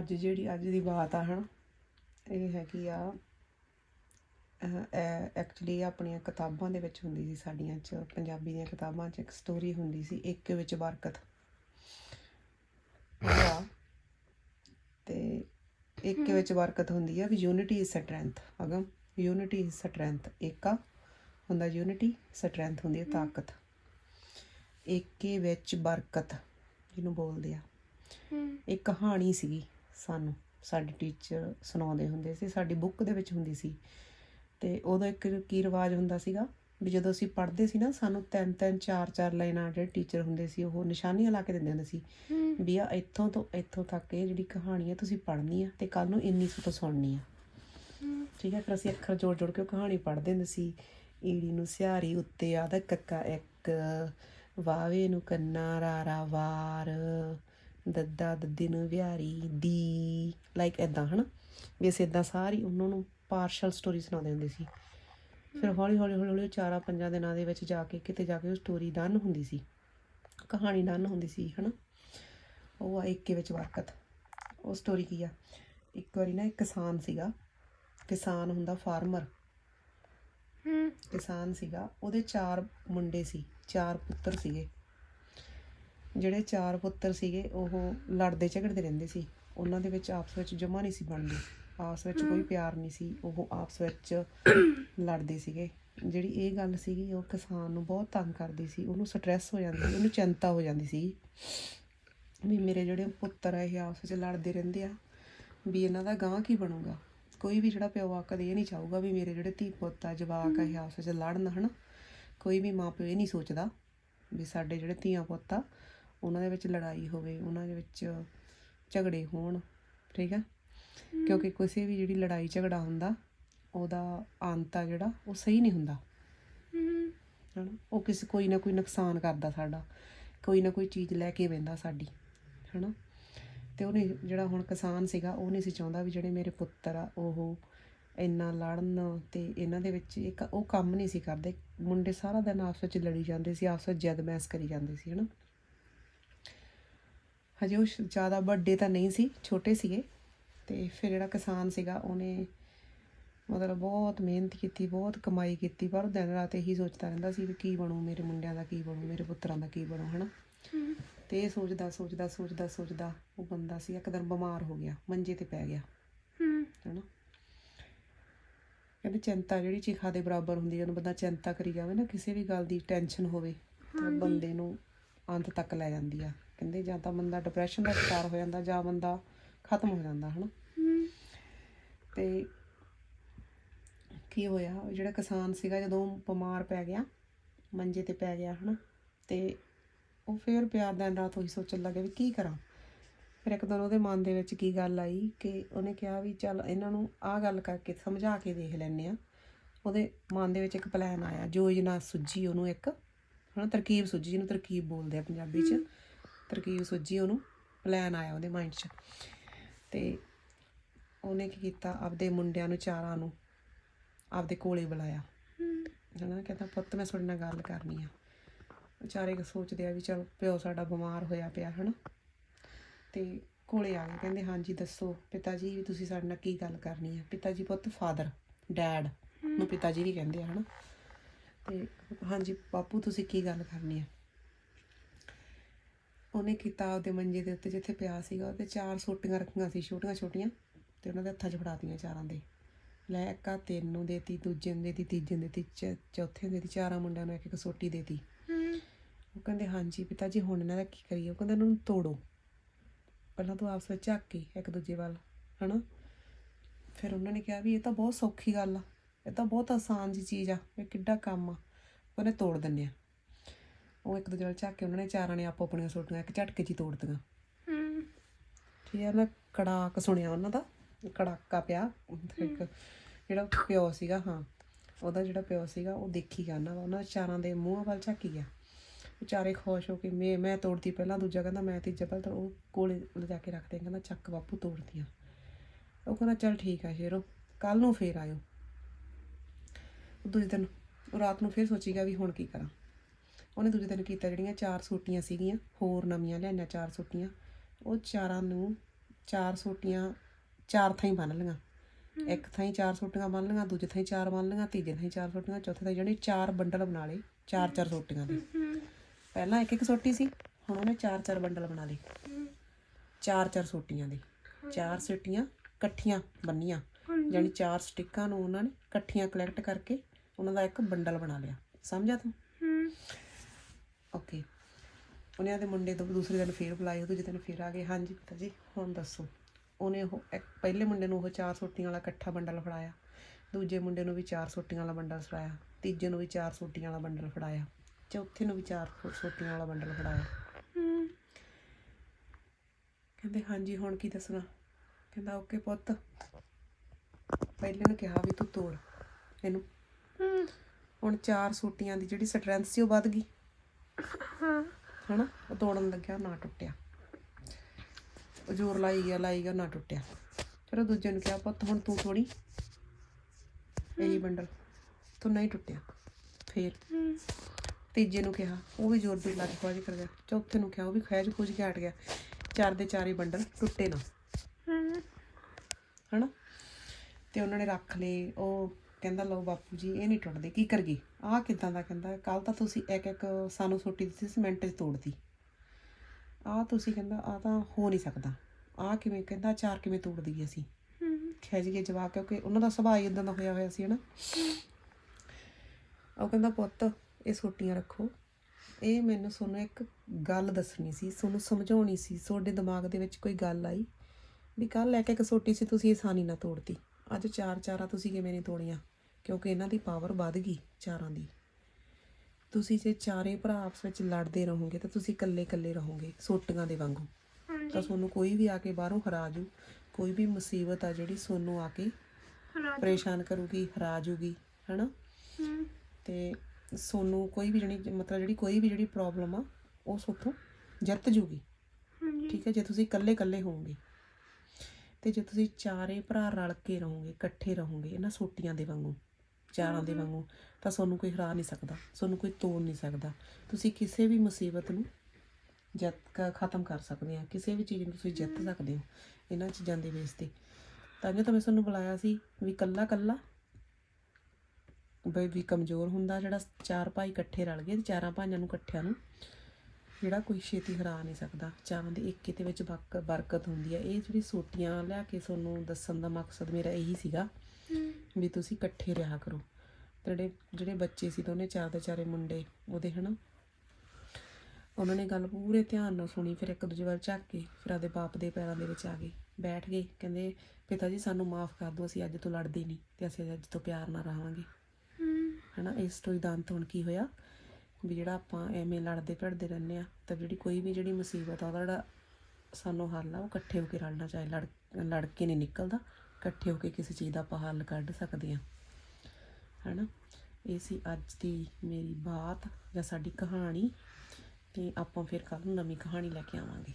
ਅੱਜ ਜਿਹੜੀ ਅੱਜ ਦੀ ਬਾਤ ਆ ਹਨ ਇਹ ਹੈਗੀ ਆ ਐਕਚੁਅਲੀ ਆਪਣੀਆਂ ਕਿਤਾਬਾਂ ਦੇ ਵਿੱਚ ਹੁੰਦੀ ਸੀ ਸਾਡੀਆਂ ਚ ਪੰਜਾਬੀ ਦੀਆਂ ਕਿਤਾਬਾਂ ਚ ਇੱਕ ਸਟੋਰੀ ਹੁੰਦੀ ਸੀ ਇੱਕ ਵਿੱਚ ਬਰਕਤ। ਤੇ ਇੱਕ ਵਿੱਚ ਬਰਕਤ ਹੁੰਦੀ ਆ ਵੀ ਯੂਨਿਟੀ ਇਜ਼ ਸਟਰੈਂਥ ਅਗਮ। ਯੂਨਿਟੀ ਇਜ਼ ਸਟਰੈਂਥ ਏਕਾ ਹੁੰਦਾ ਯੂਨਿਟੀ ਸਟਰੈਂਥ ਹੁੰਦੀ ਹੈ ਤਾਕਤ। ਏਕੇ ਵਿੱਚ ਬਰਕਤ ਜਿਹਨੂੰ ਬੋਲਦੇ ਆ। ਇੱਕ ਕਹਾਣੀ ਸੀਗੀ। ਸਾਨੂੰ ਸਾਡੀ ਟੀਚਰ ਸੁਣਾਉਂਦੇ ਹੁੰਦੇ ਸੀ ਸਾਡੀ ਬੁੱਕ ਦੇ ਵਿੱਚ ਹੁੰਦੀ ਸੀ। ਤੇ ਉਦੋਂ ਇੱਕ ਕੀ ਰਿਵਾਜ ਹੁੰਦਾ ਸੀਗਾ ਵੀ ਜਦੋਂ ਅਸੀਂ ਪੜ੍ਹਦੇ ਸੀ ਨਾ ਸਾਨੂੰ ਤਿੰਨ ਤਿੰਨ ਚਾਰ ਚਾਰ ਲਾਈਨਾਂ ਜਿਹੜੇ ਟੀਚਰ ਹੁੰਦੇ ਸੀ ਉਹ ਨਿਸ਼ਾਨੀਆਂ ਲਾ ਕੇ ਦਿੰਦੇ ਹੁੰਦੇ ਸੀ ਵੀ ਆ ਇੱਥੋਂ ਤੋਂ ਇੱਥੋਂ ਤੱਕ ਇਹ ਜਿਹੜੀ ਕਹਾਣੀ ਹੈ ਤੁਸੀਂ ਪੜ੍ਹਨੀ ਆ ਤੇ ਕੱਲ ਨੂੰ ਇੰਨੀ ਸੋ ਤੋਂ ਸੁਣਨੀ ਆ। ਠੀਕ ਹੈ ਫਿਰ ਅਸੀਂ ਅੱਖਰ ਜੋੜ ਜੋੜ ਕੇ ਉਹ ਕਹਾਣੀ ਪੜ੍ਹਦੇ ਹੁੰਦੇ ਸੀ ਈੜੀ ਨੂੰ ਸਿਹਾਰੀ ਉੱਤੇ ਆਦਾ ਕੱਕਾ ਇੱਕ ਵਾਵੇ ਨੂੰ ਕੰਨਾ ਰਾਰਾ ਵਾਰ ਦੱਦਾ ਦੱਦੀ ਨੂੰ ਵਿਹਾਰੀ ਦੀ ਲਾਈਕ ਐਦਾਂ ਹਨਾ? ਵੀ ਅਸੀਂ ਇਦਾਂ ਸਾਰੀ ਉਹਨਾਂ ਨੂੰ ਪਾਰਸ਼ਲ ਸਟੋਰੀ ਸੁਣਾਉਂਦੇ ਹੁੰਦੇ ਸੀ। ਫਿਰ ਹੌਲੀ ਹੌਲੀ ਹੌਲੀ ਹੌਲੀ ਚਾਰਾਂ ਪੰਜਾਂ ਦਿਨਾਂ ਦੇ ਵਿੱਚ ਜਾ ਕੇ ਕਿਤੇ ਜਾ ਕੇ ਉਹ ਸਟੋਰੀ ਡਨ ਹੁੰਦੀ ਸੀ। ਕਹਾਣੀ ਡਨ ਹੁੰਦੀ ਸੀ ਹਨਾ? ਉਹ ਆ ਇੱਕੇ ਵਿੱਚ ਬਰਕਤ। ਉਹ ਸਟੋਰੀ ਕੀ ਆ? ਇੱਕ ਵਾਰੀ ਨਾ ਇੱਕ ਕਿਸਾਨ ਸੀਗਾ। ਕਿਸਾਨ ਹੁੰਦਾ ਫਾਰਮਰ ਕਿਸਾਨ ਸੀਗਾ। ਉਹਦੇ ਚਾਰ ਮੁੰਡੇ ਸੀ ਚਾਰ ਪੁੱਤਰ ਸੀਗੇ। ਜਿਹੜੇ ਚਾਰ ਪੁੱਤਰ ਸੀਗੇ, ਉਹ ਲੜਦੇ ਝਗੜਦੇ ਰਹਿੰਦੇ ਸੀ। ਉਹਨਾਂ ਦੇ ਵਿੱਚ ਆਪਸ ਵਿੱਚ ਜਮਾ ਨਹੀਂ ਸੀ ਬਣਦੀ। ਆਪਸ ਵਿੱਚ ਕੋਈ ਪਿਆਰ ਨਹੀਂ ਸੀ। ਉਹ ਆਪਸ ਵਿੱਚ ਲੜਦੇ ਸੀਗੇ। ਜਿਹੜੀ ਇਹ ਗੱਲ ਸੀਗੀ, ਉਹ ਕਿਸਾਨ ਨੂੰ ਬਹੁਤ ਤੰਗ ਕਰਦੀ ਸੀ। ਉਹਨੂੰ ਸਟ੍ਰੈਸ ਹੋ ਜਾਂਦੀ ਸੀ ਉਹਨੂੰ ਚਿੰਤਾ ਹੋ ਜਾਂਦੀ ਸੀ ਵੀ ਮੇਰੇ ਜਿਹੜੇ ਪੁੱਤਰ ਆ, ਇਹ ਆਪਸ ਵਿੱਚ ਲੜਦੇ ਰਹਿੰਦੇ ਆ, ਵੀ ਇਹਨਾਂ ਦਾ ਗਾਂ ਕੀ ਬਣੂਗਾ? ਕੋਈ ਵੀ ਜਿਹੜਾ ਪਿਓ ਆ, ਕਦੇ ਇਹ ਨਹੀਂ ਚਾਹੂਗਾ ਵੀ ਮੇਰੇ ਜਿਹੜੇ ਧੀ ਪੁੱਤ ਆ, ਜਵਾਕ ਆ, ਇਹ ਆਪਸ ਵਿੱਚ ਲੜਨ, ਹਨਾ? ਕੋਈ ਵੀ ਮਾਂ ਪਿਓ ਇਹ ਨਹੀਂ ਸੋਚਦਾ ਵੀ ਸਾਡੇ ਜਿਹੜੇ ਧੀਆਂ ਪੁੱਤ ਆ ਉਹਨਾਂ ਦੇ ਵਿੱਚ ਲੜਾਈ ਹੋਵੇ ਉਹਨਾਂ ਦੇ ਵਿੱਚ ਝਗੜੇ ਹੋਣ ਠੀਕ ਹੈ ਕਿਉਂਕਿ ਕਿਸੇ ਵੀ ਜਿਹੜੀ ਲੜਾਈ ਝਗੜਾ ਹੁੰਦਾ ਉਹਦਾ ਅੰਤ ਆ ਜਿਹੜਾ ਉਹ ਸਹੀ ਨਹੀਂ ਹੁੰਦਾ। ਹਨਾ? ਉਹ ਕਿਸੇ ਕੋਈ ਨਾ ਕੋਈ ਨੁਕਸਾਨ ਕਰਦਾ ਸਾਡਾ ਕੋਈ ਨਾ ਕੋਈ ਚੀਜ਼ ਲੈ ਕੇ ਵੈਂਦਾ ਸਾਡੀ ਹਨਾ? ਤੇ ਉਹਨੇ ਜਿਹੜਾ ਹੁਣ ਕਿਸਾਨ ਸੀਗਾ ਉਹ ਨਹੀਂ ਸੀ ਚਾਹੁੰਦਾ ਵੀ ਜਿਹੜੇ ਮੇਰੇ ਪੁੱਤਰ ਆ ਉਹ ਇੰਨਾ ਲੜਨ ਤੇ ਇਹਨਾਂ ਦੇ ਵਿੱਚ ਇੱਕ ਉਹ ਕੰਮ ਨਹੀਂ ਸੀ ਕਰਦੇ। ਮੁੰਡੇ ਸਾਰਾ ਦਿਨ ਆਪਸ ਵਿੱਚ ਲੜੀ ਜਾਂਦੇ ਸੀ ਆਪਸ ਵਿੱਚ ਜਦ ਮੈਸ ਕਰੀ ਜਾਂਦੇ ਸੀ ਹਨਾ? ਹਜੇ ਉਹ ਜ਼ਿਆਦਾ ਵੱਡੇ ਤਾਂ ਨਹੀਂ ਸੀ ਛੋਟੇ ਸੀਗੇ। ਤੇ ਫਿਰ ਜਿਹੜਾ ਕਿਸਾਨ ਸੀਗਾ ਉਹਨੇ ਮਤਲਬ ਬਹੁਤ ਮਿਹਨਤ ਕੀਤੀ ਬਹੁਤ ਕਮਾਈ ਕੀਤੀ ਪਰ ਉਹ ਦਿਨ ਰਾਤ ਇਹੀ ਸੋਚਦਾ ਰਹਿੰਦਾ ਸੀ ਵੀ ਕੀ ਬਣੂ ਮੇਰੇ ਮੁੰਡਿਆਂ ਦਾ ਕੀ ਬਣੂ ਮੇਰੇ ਪੁੱਤਰਾਂ ਦਾ ਕੀ ਬਣੂ ਹਨਾ? ਤੇ ਇਹ ਸੋਚਦਾ ਸੋਚਦਾ ਸੋਚਦਾ ਸੋਚਦਾ ਉਹ ਬੰਦਾ ਸੀ ਇੱਕ ਦਿਨ ਬਿਮਾਰ ਹੋ ਗਿਆ ਮੰਜੇ ਤੇ ਪੈ ਗਿਆ। ਹਨਾ? ਕਹਿੰਦੇ ਚਿੰਤਾ ਜਿਹੜੀ ਚਿਖਾ ਦੇ ਬਰਾਬਰ ਹੁੰਦੀ ਹੈ ਜਦੋਂ ਬੰਦਾ ਚਿੰਤਾ ਕਰੀ ਜਾਵੇ ਨਾ ਕਿਸੇ ਵੀ ਗੱਲ ਦੀ ਟੈਨਸ਼ਨ ਹੋਵੇ ਤਾਂ ਬੰਦੇ ਨੂੰ ਅੰਤ ਤੱਕ ਲੈ ਜਾਂਦੀ ਆ। ਕਹਿੰਦੇ ਜਾਂ ਤਾਂ ਬੰਦਾ ਡਿਪਰੈਸ਼ਨ ਦਾ ਸ਼ਿਕਾਰ ਹੋ ਜਾਂਦਾ ਜਾਂ ਬੰਦਾ ਖਤਮ ਹੋ ਜਾਂਦਾ, ਹਨਾ? ਤੇ ਕੀ ਹੋਇਆ? ਜਿਹੜਾ ਕਿਸਾਨ ਸੀਗਾ, ਜਦੋਂ ਬਿਮਾਰ ਪੈ ਗਿਆ, ਮੰਜੇ ਤੇ ਪੈ ਗਿਆ, ਹਨਾ? ਤੇ ਉਹ ਫੇਰ ਪਿਆਰ ਦਿਨ ਰਾਤ ਉਹੀ ਸੋਚਣ ਲੱਗੇ ਵੀ ਕੀ ਕਰਾਂ? ਫਿਰ ਇੱਕ ਦਿਨ ਉਹਦੇ ਮਨ ਦੇ ਵਿੱਚ ਕੀ ਗੱਲ ਆਈ ਕਿ ਉਹਨੇ ਕਿਹਾ ਵੀ ਚੱਲ ਇਹਨਾਂ ਨੂੰ ਆਹ ਗੱਲ ਕਰਕੇ ਸਮਝਾ ਕੇ ਦੇਖ ਲੈਨੇ ਆ ਉਹਦੇ ਮਨ ਦੇ ਵਿੱਚ ਇੱਕ ਪਲਾਨ ਆਇਆ ਯੋਜਨਾ ਸੁੱਜੀ ਉਹਨੂੰ ਇੱਕ ਹਨਾ, ਤਰਕੀਬ ਸੁੱਜੀ ਜਿਹਨੂੰ ਤਰਕੀਬ ਬੋਲਦੇ ਆ ਪੰਜਾਬੀ 'ਚ। ਤਰਕੀਬ ਸੁੱਜੀ ਉਹਨੂੰ ਪਲਾਨ ਆਇਆ ਉਹਦੇ ਮਾਈਂਡ 'ਚ। ਤੇ ਉਹਨੇ ਕੀ ਕੀਤਾ? ਆਪਦੇ ਮੁੰਡਿਆਂ ਨੂੰ, ਚਾਰਾਂ ਨੂੰ ਆਪਦੇ ਕੋਲੇ ਬੁਲਾਇਆ। ਹਨਾ, ਕਹਿੰਦਾ, ਪੁੱਤ, ਮੈਂ ਤੁਹਾਡੇ ਨਾਲ ਗੱਲ ਕਰਨੀ ਆ। ਵਿਚਾਰੇ ਸੋਚਦੇ ਆ ਵੀ ਚਲ, ਪਿਓ ਸਾਡਾ ਬਿਮਾਰ ਹੋਇਆ ਪਿਆ, ਹਨਾ। ਤੇ ਕੋਲੇ ਆ ਗਏ, ਕਹਿੰਦੇ, ਹਾਂਜੀ, ਦੱਸੋ ਪਿਤਾ ਜੀ ਵੀ ਤੁਸੀਂ ਸਾਡੇ ਨਾਲ ਕੀ ਗੱਲ ਕਰਨੀ ਆ? ਪਿਤਾ ਜੀ ਪੁੱਤ ਫਾਦਰ ਡੈਡ ਨੂੰ ਪਿਤਾ ਜੀ ਵੀ ਕਹਿੰਦੇ ਆ, ਹਨਾ। ਤੇ ਹਾਂਜੀ ਬਾਪੂ ਤੁਸੀਂ ਕੀ ਗੱਲ ਕਰਨੀ ਆ? ਉਹਨੇ ਕੀਤਾ ਉਹਦੇ ਮੰਜੇ ਦੇ ਉੱਤੇ ਜਿੱਥੇ ਪਿਆ ਸੀਗਾ ਉਹਦੇ ਚਾਰ ਸੋਟੀਆਂ ਰੱਖੀਆਂ ਸੀ ਛੋਟੀਆਂ ਛੋਟੀਆਂ ਤੇ ਉਹਨਾਂ ਦੇ ਹੱਥਾਂ 'ਚ ਫੜਾਤੀਆਂ ਚਾਰਾਂ ਦੇ। ਲੈ ਇੱਕਾ ਤੈਨੂੰ ਦੇਤੀ ਦੂਜੇ ਨੂੰ ਦੇਤੀ ਤੀਜੇ ਨੂੰ ਦੇਤੀ ਚੌਥੇ ਨੂੰ ਦੇਤੀ ਚਾਰਾਂ ਮੁੰਡਿਆਂ ਨੂੰ ਇੱਕ ਇੱਕ ਸੋਟੀ ਦੇਤੀ। ਉਹ ਕਹਿੰਦੇ ਹਾਂਜੀ ਪਿਤਾ ਜੀ ਹੁਣ ਇਹਨਾਂ ਦਾ ਕੀ ਕਰੀਏ? ਉਹ ਕਹਿੰਦੇ ਇਹਨਾਂ ਨੂੰ ਤੋੜੋ। ਪਹਿਲਾਂ ਤੂੰ ਆਪਸ ਵਿੱਚ ਝਾਕ ਕੇ ਇੱਕ ਦੂਜੇ ਵੱਲ ਹਨਾ? ਫਿਰ ਉਹਨਾਂ ਨੇ ਕਿਹਾ ਵੀ ਇਹ ਤਾਂ ਬਹੁਤ ਸੌਖੀ ਗੱਲ ਆ। ਇਹ ਤਾਂ ਬਹੁਤ ਆਸਾਨ ਜੀ ਚੀਜ਼ ਆ ਇਹ ਕਿੱਡਾ ਕੰਮ ਆ। ਉਹਨੇ ਤੋੜ ਦਿੰਨੇ ਆ। ਉਹ ਇੱਕ ਦੂਜੇ ਵੱਲ ਝਾਕ ਕੇ ਉਹਨਾਂ ਨੇ ਚਾਰਾਂ ਨੇ ਆਪੋ ਆਪਣੀਆਂ ਸੋਟੀਆਂ ਇੱਕ ਝਟਕੇ 'ਚ ਹੀ ਤੋੜ ਦਿੱਤੀਆਂ ਠੀਕ ਹੈ ਨਾ ਕੜਾਕ ਸੁਣਿਆ ਉਹਨਾਂ ਦਾ ਕੜਾਕਾ ਪਿਆ ਇੱਕ ਜਿਹੜਾ ਪਿਓ ਸੀਗਾ ਹਾਂ ਉਹਦਾ ਜਿਹੜਾ ਪਿਓ ਸੀਗਾ ਉਹ ਦੇਖੀ ਗਿਆ ਉਹਨਾਂ ਦਾ ਉਹਨਾਂ ਚਾਰਾਂ ਦੇ ਮੂੰਹਾਂ ਵੱਲ ਝਾਕੀ ਗਿਆ। ਵਿਚਾਰੇ ਖੁਸ਼ ਹੋ ਕੇ ਮੈਂ ਮੈਂ ਤੋੜਦੀ ਪਹਿਲਾਂ ਦੂਜਾ ਕਹਿੰਦਾ ਮੈਂ ਤੀਜਾ ਪਹਿਲਾਂ ਤਾਂ ਉਹ ਕੋਲੇ ਲਿਜਾ ਕੇ ਰੱਖਦੇ ਕਹਿੰਦਾ ਚੱਕ ਬਾਪੂ ਤੋੜਦੀਆਂ ਉਹ ਕਹਿੰਦਾ ਚੱਲ ਠੀਕ ਆ ਸ਼ੇਰੋ ਕੱਲ ਨੂੰ ਫੇਰ ਆਇਓ। ਦੂਜੇ ਦਿਨ ਰਾਤ ਨੂੰ ਫੇਰ ਸੋਚੀਗਾ ਵੀ ਹੁਣ ਕੀ ਕਰਾਂ। ਉਹਨੇ ਦੂਜੇ ਦਿਨ ਕੀਤਾ ਜਿਹੜੀਆਂ ਚਾਰ ਸੂਟੀਆਂ ਸੀਗੀਆਂ ਹੋਰ ਨਵੀਆਂ ਲਿਆਈਆਂ ਚਾਰ ਸੂਟੀਆਂ। ਉਹ ਚਾਰਾਂ ਨੂੰ ਚਾਰ ਸੋਟੀਆਂ ਚਾਰ ਥਾਈ ਬੰਨ ਲੀਆਂ ਇੱਕ ਥਾਈ ਚਾਰ ਸੋਟੀਆਂ ਬੰਨ ਲੀਆਂ ਦੂਜੇ ਥਾਈ ਚਾਰ ਬੰਨ ਲੀਆਂ ਤੀਜੇ ਥਾਈ ਚਾਰ ਸੋਟੀਆਂ ਚੌਥੇ ਥਾਈ ਜਾਣੀ ਚਾਰ ਬੰਡਲ ਬਣਾ ਲਏ ਚਾਰ ਚਾਰ ਸੋਟੀਆਂ ਦੇ। ਪਹਿਲਾਂ ਇੱਕ ਇੱਕ ਸੋਟੀ ਸੀ ਹੁਣ ਉਹਨੇ ਚਾਰ ਚਾਰ ਬੰਡਲ ਬਣਾ ਲਏ। ਚਾਰ ਚਾਰ ਸੋਟੀਆਂ ਦੇ। ਚਾਰ ਸੋਟੀਆਂ ਇਕੱਠੀਆਂ ਬੰਨੀਆਂ। ਯਾਨੀ ਚਾਰ ਸਟਿੱਕਾਂ ਨੂੰ ਉਹਨਾਂ ਨੇ ਇਕੱਠੀਆਂ ਕਲੈਕਟ ਕਰਕੇ ਉਹਨਾਂ ਦਾ ਇੱਕ ਬੰਡਲ ਬਣਾ ਲਿਆ। ਸਮਝਿਆ ਤੂੰ? ਓਕੇ ਉਹਨੇ ਆਦੇ ਮੁੰਡੇ ਤੋਂ ਦੂਸਰੇ ਦਿਨ ਫੇਰ ਬੁਲਾਏ ਦੂਜੇ ਦਿਨ ਫੇਰ ਆ ਗਏ। ਹਾਂਜੀ ਪਿਤਾ ਜੀ, ਹੁਣ ਦੱਸੋ। ਉਹਨੇ ਉਹ ਇੱਕ ਪਹਿਲੇ ਮੁੰਡੇ ਨੂੰ ਉਹ ਚਾਰ ਸੋਟੀਆਂ ਵਾਲਾ ਇਕੱਠਾ ਬੰਡਲ ਫੜਾਇਆ। ਦੂਜੇ ਮੁੰਡੇ ਨੂੰ ਵੀ ਚਾਰ ਸੋਟੀਆਂ ਵਾਲਾ ਬੰਡਲ ਫੜਾਇਆ। ਤੀਜੇ ਨੂੰ ਵੀ ਚਾਰ ਸੋਟੀਆਂ ਵਾਲਾ ਬੰਡਲ ਫੜਾਇਆ। ਚੌਥੇ ਨੂੰ ਵੀ ਚਾਰ ਸੋਟੀਆਂ ਵਾਲਾ ਬੰਡਲ ਫੜਾਇਆ। ਕਹਿੰਦੇ, ਹਾਂਜੀ, ਹੁਣ ਕੀ ਦੱਸਣਾ? ਕਹਿੰਦਾ, ਓਕੇ ਪੁੱਤ। ਪਹਿਲੇ ਨੂੰ ਕਿਹਾ ਵੀ ਤੂੰ ਤੋੜ। ਇਹਨੂੰ ਹੁਣ ਚਾਰ ਸੋਟੀਆਂ ਦੀ ਜਿਹੜੀ ਸਟਰੈਂਥ ਸੀ ਉਹ ਵੱਧ ਗਈ। ਹਨਾ? ਉਹ ਤੋੜਨ ਲੱਗਿਆ ਨਾ ਟੁੱਟਿਆ। ਉਹ ਜ਼ੋਰ ਲਾਈ ਗਿਆ ਲਾਈ ਗਿਆ ਨਾ ਟੁੱਟਿਆ। ਫਿਰ ਉਹ ਦੂਜੇ ਨੂੰ ਕਿਹਾ ਪੁੱਤ ਹੁਣ ਤੂੰ ਥੋੜੀ ਇਹੀ ਬੰਡਲ ਤੂੰ ਨਹੀਂ ਟੁੱਟਿਆ। ਫੇਰ ਤੀਜੇ ਨੂੰ ਕਿਹਾ ਉਹ ਵੀ ਜ਼ੋਰ ਦੀ ਲੱਗ ਖਵਾਜ ਕਰ ਗਿਆ। ਚੌਥੇ ਨੂੰ ਕਿਹਾ ਉਹ ਵੀ ਖੈਜ ਖੁਜ ਕੇ ਹਟ ਗਿਆ। ਚਾਰ ਦੇ ਚਾਰੇ ਬੰਡਲ ਟੁੱਟੇ ਨਾ। ਹਨਾ? ਤੇ ਉਹਨਾਂ ਨੇ ਰੱਖ ਲਏ ਉਹ ਕਹਿੰਦਾ ਲਓ ਬਾਪੂ ਜੀ ਇਹ ਨਹੀਂ ਟੁੱਟਦੇ ਕੀ ਕਰਗੇ ਆਹ ਕਿਦਾਂ ਦਾ ਕਹਿੰਦਾ ਕੱਲ ਤਾਂ ਤੁਸੀਂ ਇੱਕ ਇੱਕ ਸਾਨੂੰ ਸੋਟੀ ਦਿੱਤੀ ਸੀ ਮਿੰਟ 'ਚ ਤੋੜਤੀ। ਆਹ ਤੁਸੀਂ ਕਹਿੰਦਾ ਆਹ ਤਾਂ ਹੋ ਨਹੀਂ ਸਕਦਾ। ਆਹ ਕਿਵੇਂ ਕਹਿੰਦਾ ਚਾਰ ਕਿਵੇਂ ਤੋੜ ਦਈਏ ਅਸੀਂ? ਖਿੱਚ ਕੇ ਜਵਾਬ ਕਿਉਂਕਿ ਉਹਨਾਂ ਦਾ ਸੁਭਾਅ ਹੀ ਇਦਾਂ ਦਾ ਹੋਇਆ ਹੋਇਆ ਸੀ ਹਨਾ? ਉਹ ਕਹਿੰਦਾ ਪੁੱਤ ਇਹ ਸੋਟੀਆਂ ਰੱਖੋ। ਇਹ ਮੈਨੂੰ ਤੁਹਾਨੂੰ ਇੱਕ ਗੱਲ ਦੱਸਣੀ ਸੀ ਤੁਹਾਨੂੰ ਸਮਝਾਉਣੀ ਸੀ। ਤੁਹਾਡੇ ਦਿਮਾਗ ਦੇ ਵਿੱਚ ਕੋਈ ਗੱਲ ਆਈ ਵੀ ਕੱਲ ਲੈ ਕੇ ਇੱਕ ਸੋਟੀ ਸੀ ਤੁਸੀਂ ਆਸਾਨੀ ਨਾਲ ਤੋੜਤੀ। ਅੱਜ ਚਾਰ ਚਾਰਾਂ ਤੁਸੀਂ ਕਿਵੇਂ ਨਹੀਂ ਤੋੜੀਆਂ? ਕਿਉਂਕਿ ਇਹਨਾਂ ਦੀ ਪਾਵਰ ਵੱਧ ਗਈ ਚਾਰਾਂ ਦੀ। ਤੁਸੀਂ ਜੇ ਚਾਰੇ ਭਰਾ ਆਪਸ ਵਿੱਚ ਲੜਦੇ ਰਹੋਗੇ ਤਾਂ ਤੁਸੀਂ ਇਕੱਲੇ ਇਕੱਲੇ ਰਹੋਗੇ ਸੋਟੀਆਂ ਦੇ ਵਾਂਗੂ। ਤਾਂ ਤੁਹਾਨੂੰ ਕੋਈ ਵੀ ਆ ਕੇ ਬਾਹਰੋਂ ਹਰਾ ਜੂ ਕੋਈ ਵੀ ਮੁਸੀਬਤ ਆ ਜਿਹੜੀ ਤੁਹਾਨੂੰ ਆ ਕੇ ਪਰੇਸ਼ਾਨ ਕਰੂਗੀ ਹਰਾ ਜੂਗੀ ਹਨਾ? ਤੇ ਸੋਨੂੰ ਕੋਈ ਵੀ ਜਿਹੜੀ ਮਤਲਬ ਜਿਹੜੀ ਕੋਈ ਵੀ ਜਿਹੜੀ ਪ੍ਰੋਬਲਮ ਆ ਉਹ ਸੋਥੋਂ ਜਿੱਤ ਜੂਗੀ। ਠੀਕ ਹੈ ਜੇ ਤੁਸੀਂ ਇਕੱਲੇ ਇਕੱਲੇ ਹੋਵੋਗੇ ਤੇ ਜੇ ਤੁਸੀਂ ਚਾਰੇ ਭਰਾ ਰਲ ਕੇ ਰਹੋਗੇ ਇਕੱਠੇ ਰਹੋਗੇ ਇਹਨਾਂ ਸੋਟੀਆਂ ਦੇ ਵਾਂਗੂ ਚਾਰਾਂ ਦੇ ਵਾਂਗੂ ਤਾਂ ਤੁਹਾਨੂੰ ਕੋਈ ਹਰਾ ਨਹੀਂ ਸਕਦਾ ਤੁਹਾਨੂੰ ਕੋਈ ਤੋੜ ਨਹੀਂ ਸਕਦਾ। ਤੁਸੀਂ ਕਿਸੇ ਵੀ ਮੁਸੀਬਤ ਨੂੰ ਜਿੱਤ ਕ- ਖਤਮ ਕਰ ਸਕਦੇ ਆ ਕਿਸੇ ਵੀ ਚੀਜ਼ ਨੂੰ ਤੁਸੀਂ ਜਿੱਤ ਸਕਦੇ ਹੋ ਇਹਨਾਂ ਚੀਜ਼ਾਂ ਦੇ ਬੇਸ ਤੇ ਤਾਂ ਜੋ ਤਾਂ ਮੈਂ ਤੁਹਾਨੂੰ ਬੁਲਾਇਆ ਸੀ ਵੀ ਕੱਲਾ ਕੱਲਾ ਬਈ ਵੀ ਕਮਜ਼ੋਰ ਹੁੰਦਾ ਜਿਹੜਾ ਚਾਰ ਭਾਈ ਇਕੱਠੇ ਰਲ ਗਏ ਤੇ ਚਾਰਾਂ ਭਾਈਆਂ ਨੂੰ ਇਕੱਠਿਆਂ ਨੂੰ ਜਿਹੜਾ ਕੋਈ ਛੇਤੀ ਹਰਾ ਨਹੀਂ ਸਕਦਾ ਚਾਰਾਂ ਦੇ ਇੱਕ ਦੇ ਵਿੱਚ ਬਰਕਤ ਹੁੰਦੀ ਹੈ ਇਹ ਜਿਹੜੀ ਸੋਟੀਆਂ ਲਿਆ ਕੇ ਤੁਹਾਨੂੰ ਦੱਸਣ ਦਾ ਮਕਸਦ ਮੇਰਾ ਇਹੀ ਸੀਗਾ ਵੀ ਤੁਸੀਂ ਇਕੱਠੇ ਰਿਹਾ ਕਰੋ। ਜਿਹੜੇ ਜਿਹੜੇ ਬੱਚੇ ਸੀ ਦੋਨੇ ਚਾਰ ਦੇ ਚਾਰੇ ਮੁੰਡੇ, ਉਹਦੇ ਹਨਾ। ਉਹਨਾਂ ਨੇ ਗੱਲ ਪੂਰੇ ਧਿਆਨ ਨਾਲ ਸੁਣੀ, ਫਿਰ ਇੱਕ ਦੂਜੇ ਵੱਲ ਝਾਕ ਕੇ, ਫਿਰ ਆਦੇ ਬਾਪ ਦੇ ਪੈਰਾਂ ਦੇ ਵਿੱਚ ਆ ਗਏ। ਬੈਠ ਗਏ, ਕਹਿੰਦੇ, ਪਿਤਾ ਜੀ, ਸਾਨੂੰ ਮਾਫ ਕਰ ਦਿਓ, ਅਸੀਂ ਅੱਜ ਤੋਂ ਲੜਦੇ ਨਹੀਂ ਤੇ ਅਸੀਂ ਅੱਜ ਤੋਂ ਪਿਆਰ ਨਾਲ ਰਹਾਂਗੇ। ਹਨਾ, ਇਸ ਤੋਂ ਦਾ ਅੰਤ ਹੁਣ ਕੀ ਹੋਇਆ? ਵੀ ਜਿਹੜਾ ਆਪਾਂ ਐਵੇਂ ਲੜਦੇ ਭਿੜਦੇ ਰਹਿੰਦੇ ਆ ਤਾਂ ਜਿਹੜੀ ਕੋਈ ਵੀ ਜਿਹੜੀ ਮੁਸੀਬਤ ਆ, ਉਹਦਾ ਜਿਹੜਾ ਸਾਨੂੰ ਹੱਲ ਆ, ਉਹ ਇਕੱਠੇ ਹੋ ਕੇ ਰਲਣਾ ਚਾਹੇ ਲੜ ਲੜ ਕੇ ਨਹੀਂ ਨਿਕਲਦਾ। ਇਕੱਠੇ ਹੋ ਕੇ ਕਿਸੇ ਚੀਜ਼ ਦਾ ਆਪਾਂ ਹੱਲ ਕੱਢ ਸਕਦੇ ਆ ਹਨਾ? ਇਹ ਸੀ ਅੱਜ ਦੀ ਮੇਰੀ ਬਾਤ ਜਾਂ ਸਾਡੀ ਕਹਾਣੀ ਤੇ ਆਪਾਂ ਫਿਰ ਕੱਲ ਨੂੰ ਨਵੀਂ ਕਹਾਣੀ ਲੈ ਕੇ ਆਵਾਂਗੇ।